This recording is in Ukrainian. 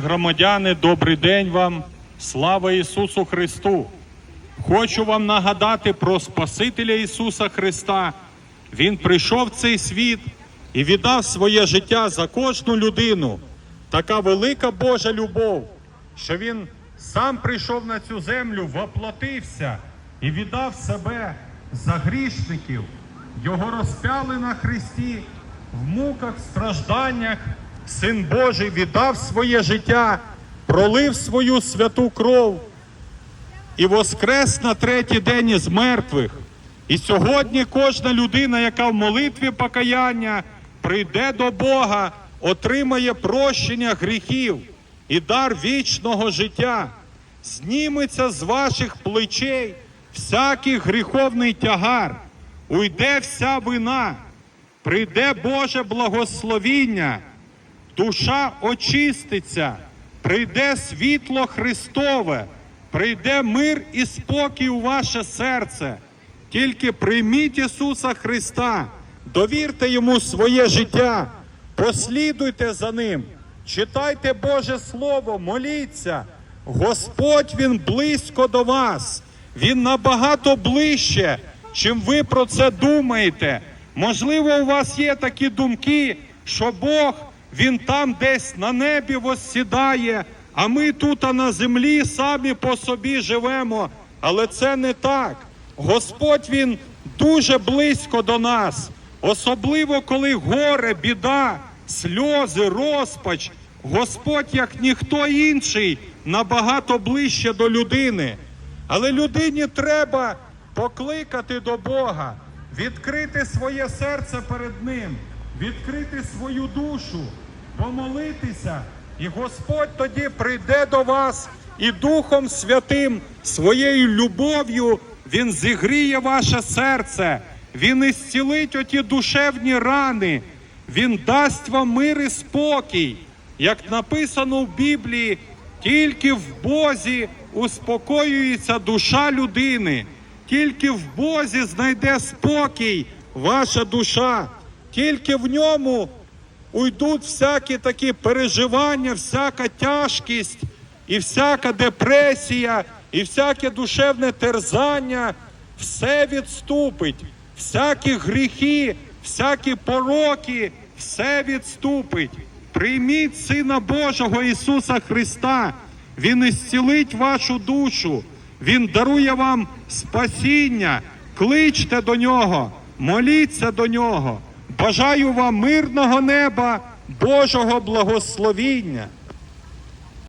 Громадяни, добрий день вам. Слава Ісусу Христу! Хочу вам нагадати про Спасителя Ісуса Христа. Він прийшов в цей світ і віддав своє життя за кожну людину. Така велика Божа любов, що Він сам прийшов на цю землю, воплотився і віддав себе за грішників. Його розпяли на Христі в муках, стражданнях. Син Божий віддав своє життя, пролив свою святу кров і воскрес на третій день із мертвих. І сьогодні кожна людина, яка в молитві покаяння прийде до Бога, отримає прощення гріхів і дар вічного життя. Зніметься з ваших плечей всякий гріховний тягар, уйде вся вина, прийде Боже благословіння, душа очиститься, прийде світло Христове, прийде мир і спокій у ваше серце. Тільки прийміть Ісуса Христа, довірте Йому своє життя, послідуйте за Ним, читайте Боже Слово, моліться. Господь Він близько до вас, Він набагато ближче, чим ви про це думаєте. Можливо, у вас є такі думки, що Бог Він там десь на небі воссідає, а ми тут а на землі самі по собі живемо. Але це не так. Господь Він дуже близько до нас, особливо коли горе, біда, сльози, розпач. Господь, як ніхто інший, набагато ближче до людини. Але людині треба покликати до Бога, відкрити своє серце перед Ним, відкрити свою душу, помолитися, і Господь тоді прийде до вас і Духом Святим своєю любов'ю Він зігріє ваше серце, Він ісцілить оті душевні рани, Він дасть вам мир і спокій. Як написано в Біблії, тільки в Бозі успокоюється душа людини, тільки в Бозі знайде спокій ваша душа, тільки в ньому уйдуть всякі такі переживання, всяка тяжкість, і всяка депресія, і всяке душевне терзання, все відступить, всякі гріхи, всякі пороки, все відступить. Прийміть Сина Божого Ісуса Христа. Він ісцілить вашу душу, Він дарує вам спасіння. Кличте до Нього, моліться до Нього. Бажаю вам мирного неба, Божого благословіння.